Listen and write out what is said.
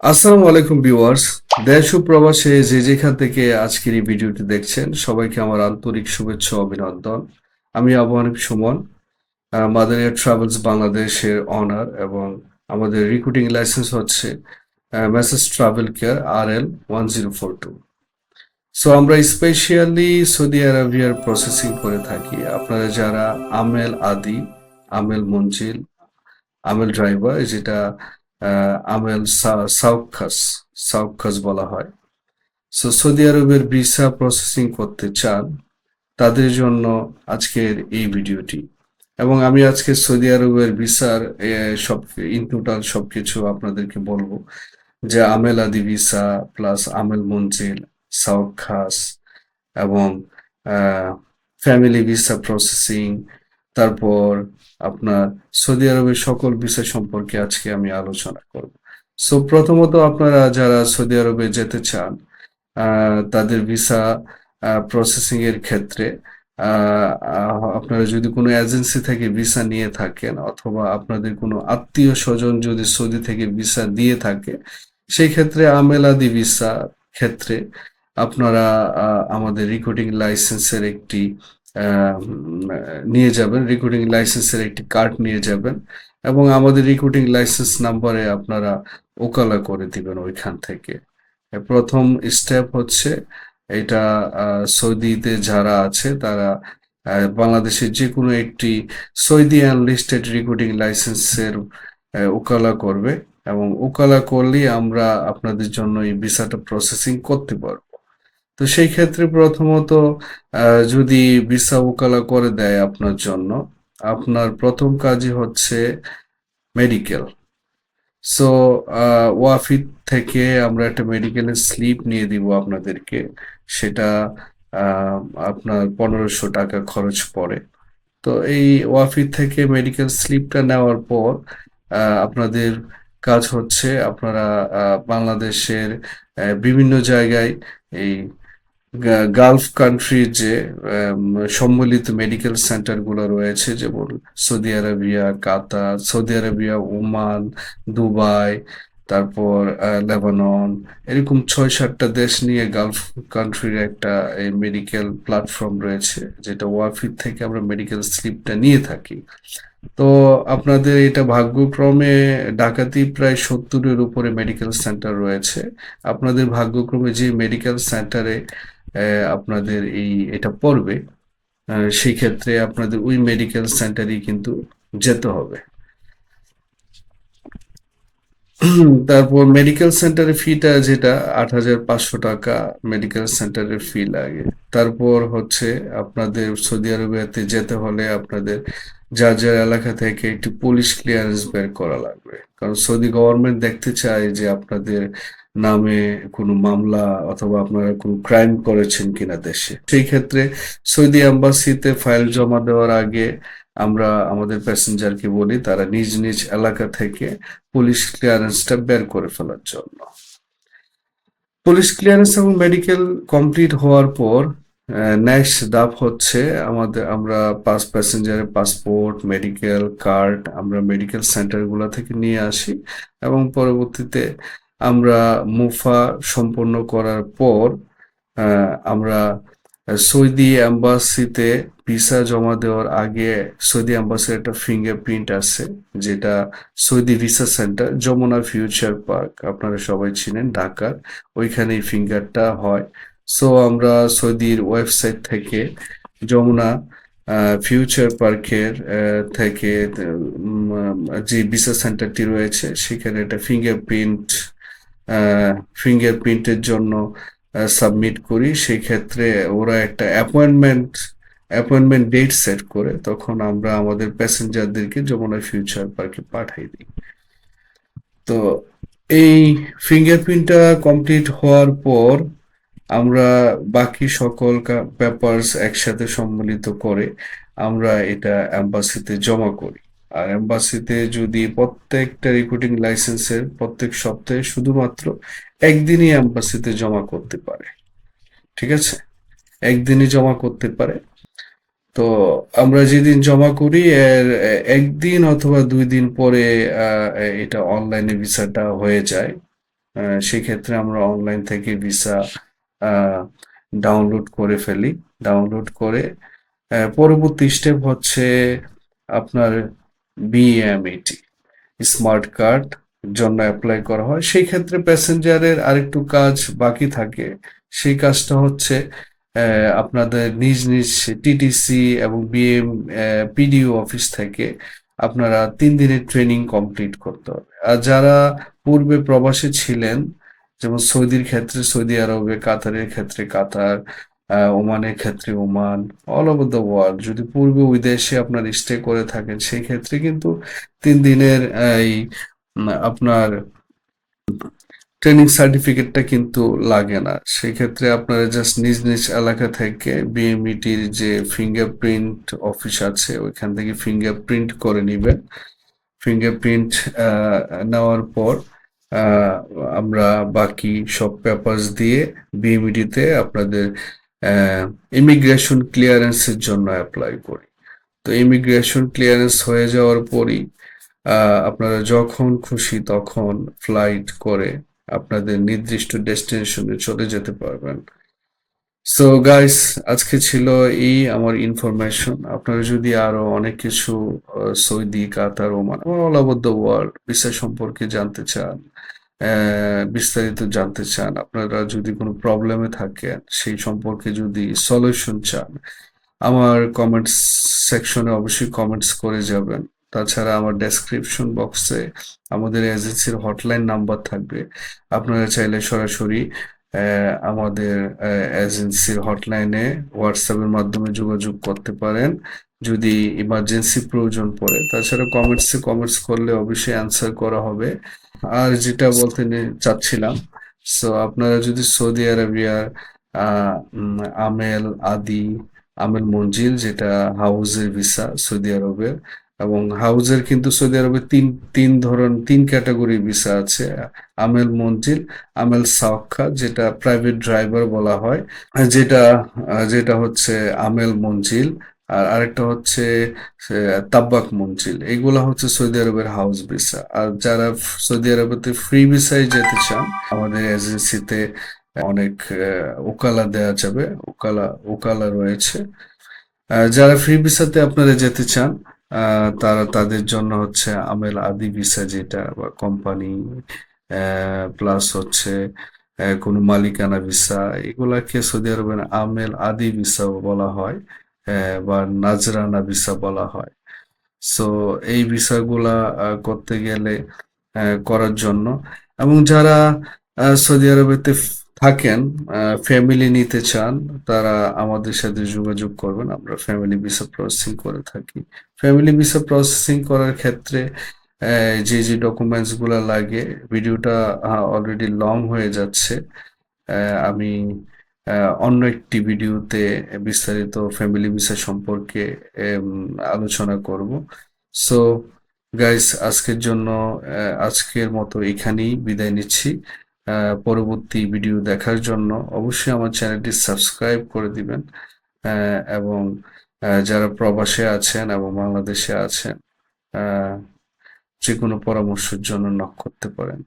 আসসালামু আলাইকুম ভিউয়ার্স। দেশ ও প্রবাসে যে যেখান থেকে আজকের এই ভিডিওটি দেখছেন, সবাইকে আমার আন্তরিক শুভেচ্ছা অভিনন্দন। আমি আবু হানিফ সুমন মাদারিয়া ট্রাভেলস বাংলাদেশের অনার এবং আমাদের রিক্রুটিং লাইসেন্স হচ্ছে message travel care R L one zero four two so আমরা স্পেশালি সৌদি আরবিয়ার প্রসেসিং করে থাকি। আপনারা যারা আমেল আদি আমেল মঞ্জিল আমেল ড্রাইভার যেটা আমেল সাউকাস সাউকাস বলা হয়। সো সৌদি আরবের ভিসা প্রসেসিং করতে চান, তাদের জন্য আজকের এই ভিডিওটি। এবং আমি আজকে সৌদি আরবের ভিসার সব ইন টোটাল সবকিছু আপনাদেরকে বলব। যে আমেল আদি ভিসা প্লাস আমেল মঞ্জিল, সাউকাস এবং ফ্যামিলি ভিসা প্রসেসিং তারপর আপনার সৌদি আরবের সকল বিষয় সম্পর্কে আজকে আমি আলোচনা করব। সো প্রথমত আপনারা যারা সৌদি আরবে যেতে চান তাদের ভিসা প্রসেসিং এর ক্ষেত্রে আপনারা যদি কোনো এজেন্সি থেকে ভিসা নিয়ে থাকেন অথবা আপনাদের কোনো আত্মীয় স্বজন যদি সৌদি থেকে ভিসা দিয়ে থাকে, সেই ক্ষেত্রে আমেলাদি ভিসা ক্ষেত্রে আপনারা আমাদের রেকর্ডিং লাইসেন্সের একটি নিয়ে যাবেন। রেকর্ডিং লাইসেন্সের একটি কার্ড নিয়ে যাবেন এবং আমাদের রেকর্ডিং লাইসেন্স নাম্বারে আপনারা ওকালা করে দিবেন ওইখান থেকে। প্রথম স্টেপ হচ্ছে এটা সৌদিতে যারা আছে তারা বাংলাদেশের যে কোনো একটি সৌদি আনলিস্টেড রেকর্ডিং লাইসেন্সের ওকালা করবে এবং ওকালা করলেই আমরা আপনাদের জন্য এই ভিসাটা প্রসেসিং করতে পারব। তো সেই ক্ষেত্রে প্রথমত যদি ভিসা ওকালা করে দেয় আপনার জন্য, আপনার প্রথম কাজই হচ্ছে মেডিকেল সো ওয়াফিদ থেকে আমরা একটা মেডিকেলের স্লিপ নিয়ে দিব আপনাদেরকে। সেটা আপনার পনেরোশো টাকা খরচ পড়ে। তো এই ওয়াফিদ থেকে মেডিকেল স্লিপটা নেওয়ার পর আপনাদের কাজ হচ্ছে আপনারা বাংলাদেশের বিভিন্ন জায়গায় এই গালফ কান্ট্রির যে সম্মিলিত মেডিকেল সেন্টারগুলো রয়েছে, যেমন Saudi Arabia, Qatar, Saudi Arabia, Oman, Dubai, তারপর লেবানন, এরকম ছয় সাতটা দেশ নিয়ে গালফ কান্ট্রির একটা এই মেডিকেল প্ল্যাটফর্ম রয়েছে, যেটা ওয়াফিদ থেকে আমরা মেডিকেল স্লিপটা নিয়ে থাকি। তো আপনাদের এটা ভাগ্যক্রমে ঢাকাতেই প্রায় সত্তরের উপরে মেডিকেল সেন্টার রয়েছে। আপনাদের ভাগ্যক্রমে যে মেডিকেল সেন্টারে আপনাদের এই, এটা পড়বে। সেই ক্ষেত্রে আপনাদের ওই মেডিকেল সেন্টারেই কিন্তু যেতে হবে। তারপর মেডিকেল সেন্টারের ফিটা যেটা, আট হাজার পাঁচশো টাকা মেডিকেল সেন্টারের ফি লাগে। তারপর হচ্ছে আপনাদের সৌদি আরবেতে যেতে হলে আপনাদের যার যার এলাকা থেকে একটি পুলিশ ক্লিয়ারেন্স বের করা লাগবে। কারণ সৌদি গভর্নমেন্ট দেখতে চায় যে আপনাদের নামে কোনো মামলা অথবা আপনারা কোনো ক্রাইম করেছেন কিনা দেশে। সেই ক্ষেত্রে সৌদি এম্বাসিতে ফাইল জমা দেওয়ার আগে আমরা আমাদের প্যাসেঞ্জারকে বলি, তারা নিজ নিজ এলাকা থেকে পুলিশ ক্লিয়ারেন্সটা বের করে ফেলার জন্য। পুলিশ ক্লিয়ারেন্স এবং মেডিকেল কমপ্লিট হওয়ার পর নেক্সট ধাপ হচ্ছে আমাদের, আমরা পাস প্যাসেঞ্জারের পাসপোর্ট, মেডিকেল কার্ড, আমরা মেডিকেল সেন্টারগুলো থেকে নিয়ে আসি এবং পরবর্তীতে আমরা মুফা সম্পন্ন করার পর আমরা সৌদি এম্বাসিতে ভিসা জমা দেওয়ার আগে সৌদি এম্বাসির একটা ফিঙ্গারপ্রিন্ট আছে, যেটা Saudi visa centre, Jamuna Future Park, আপনারা সবাই চিনেন, ঢাকার ওইখানে ফিঙ্গারটা হয়। সো আমরা সৌদির ওয়েবসাইট থেকে যমুনা ফিউচার পার্কের থেকে যে ভিসা সেন্টারটি রয়েছে, সেখানে একটা ফিঙ্গারপ্রিন্ট ফিঙ্গারপ্রিন্টের জন্য সাবমিট করি। সেই ক্ষেত্রে ওরা একটা অ্যাপয়েন্টমেন্ট অ্যাপয়েন্টমেন্ট ডেট সেট করে। তখন আমরা আমাদের প্যাসেঞ্জারদেরকে যমুনা ফিউচার পার্কে পাঠাই দিই। তো এই ফিঙ্গারপ্রিন্টটা কমপ্লিট হওয়ার পর আমরা বাকি সকল পেপারস একসাথে সম্মিলিত করে আমরা এটা অ্যাম্বাসিতে জমা করি। আর এম্বাসিতে যদি প্রত্যেকটা রিক্রুটিং লাইসেন্সের প্রত্যেক সপ্তাহে শুধুমাত্র একদিনই এম্বাসিতে জমা করতে পারে। ঠিক আছে? একদিনই জমা করতে পারে। তো আমরা যেদিন জমা করি, এর একদিন অথবা দুই দিন পরে এটা অনলাইনে ভিসাটা হয়ে যায়। সেক্ষেত্রে আমরা অনলাইন থেকে ভিসা ডাউনলোড করে ফেলি। ডাউনলোড করে পরবর্তী স্টেপ হচ্ছে আপনার বিএমইটি স্মার্ট কার্ড জন্য অ্যাপ্লাই করা হয়। সেই ক্ষেত্রে প্যাসেঞ্জারের আরেকটু কাজ বাকি থাকে। সেই কাজটা হচ্ছে আপনাদের নিজ নিজ টিটিসি এবং বিএম পিডিও অফিস থেকে আপনারা তিন দিনের ট্রেনিং কমপ্লিট করতে হবে। আর যারা পূর্বে প্রবাসী ছিলেন, যেমন সৌদির ক্ষেত্রে সৌদি আরবে, কাতারের ক্ষেত্রে কাতার ওমানের ক্ষেত্রে Oman all over the world যদি পূর্বে ওই দেশে আপনার স্টে করে থাকেন, সেই ক্ষেত্রে কিন্তু তিন দিনের এই আপনার ট্রেনিং সার্টিফিকেটটা কিন্তু লাগে না। সেই ক্ষেত্রে আপনারা জাস্ট নিজ নিজ এলাকা থেকে বিএমইটির যে ফিঙ্গারপ্রিন্ট অফিস আছে, ওইখান থেকে ফিঙ্গারপ্রিন্ট করে নেবেন। ফিঙ্গারপ্রিন্ট নেওয়ার পর আমরা বাকি সব পেপারস দিয়ে বিএমইটিতে আপনাদের ইমিগ্রেশন ক্লিয়ারেন্সের জন্য অ্যাপ্লাই করি। তো ইমিগ্রেশন ক্লিয়ারেন্স হয়ে যাওয়ার পরই আপনারা যখন খুশি তখন ফ্লাইট করে আপনাদের নির্দিষ্ট ডেস্টিনেশনে চলে যেতে পারবেন। সো গাইস আজকে ছিল এই আমার ইনফরমেশন আপনারা যদি আরও অনেক কিছু Saudi, Qatar, Oman all over the world বিষয় সম্পর্কে জানতে চান বিস্তারিত জানতে চান, আপনারা যদি কোনো প্রবলেমে থাকেন, সেই সম্পর্কে যদি সলিউশন চান, আমার কমেন্টস সেকশনে অবশ্যই কমেন্টস করে যাবেন। তাছাড়া আমার ডেসক্রিপশন বক্সে আমাদের এজেন্সির হটলাইন নাম্বার থাকবে। আপনারা চাইলে সরাসরি আমাদের এজেন্সির হটলাইনে হোয়াটসঅ্যাপের মাধ্যমে যোগাযোগ করতে পারেন। যদি ইমার্জেন্সি প্রয়োজন পড়ে, তাছাড়া কমেন্টসে কমেন্টস করলে অবশ্যই অ্যান্সার করা হবে। আর যেটা বলতে চাচ্ছিলাম সো আপনারা যদি সৌদি আরবিয়ার আমেল আদি, আমেল মঞ্জিল, যেটা হাউজের ভিসা সৌদি আরবের এবং হাউজের কিন্তু সৌদি আরবে তিন তিন ধরন, তিন ক্যাটাগরি ভিসা আছে। আমেল মঞ্জিল, আমেল সাক্ষা যেটা প্রাইভেট ড্রাইভার বলা হয়, যেটা যেটা হচ্ছে আমেল মঞ্জিল, আর আরেকটা হচ্ছে তাব্বাক মঞ্জিল। এগুলা হচ্ছে সৌদি আরবের হাউস ভিসা। আর যারা সৌদি আরবেতে ফ্রি ভিসায় যেতে চান, আমাদের এজেন্সিতে অনেক ওকালা দেওয়া যাবে, ওকালা ওকালা রয়েছে। যারা ফ্রি ভিসাতে আপনারা যেতে চান তারা তাদের জন্য হচ্ছে আমেল আদি ভিসা যেটা বা কোম্পানি প্লাস হচ্ছে কোনো মালিকানা ভিসা এগুলাকে সৌদি আরবের আমেল আদি ভিসা বলা হয় বা নাজরানা ভিসা বলা হয়। সো এই ভিসাগুলা করতে গেলে করার জন্য এবং যারা সৌদি আরবেতে থাকেন ফ্যামিলি নিতে চান, তারা আমাদের সাথে যোগাযোগ করবেন। আমরা ফ্যামিলি ভিসা প্রসেসিং করে থাকি। ফ্যামিলি ভিসা প্রসেসিং করার ক্ষেত্রে যে যে ডকুমেন্টসগুলা লাগে, ভিডিওটা অলরেডি লং হয়ে যাচ্ছে। আমি অন্য একটি ভিডিওতে বিস্তারিত ফ্যামিলি ভিসা সম্পর্কে আলোচনা করব। সো গাইস আজকের জন্য আজকের মতো এখানেই বিদায় নিচ্ছি। পরবর্তী ভিডিও দেখার জন্য অবশ্যই আমার চ্যানেলটি সাবস্ক্রাইব করে দিবেন। এবং যারা প্রবাসে আছেন এবং বাংলাদেশে আছেন যে কোনো পরামর্শের জন্য নক করতে পারেন।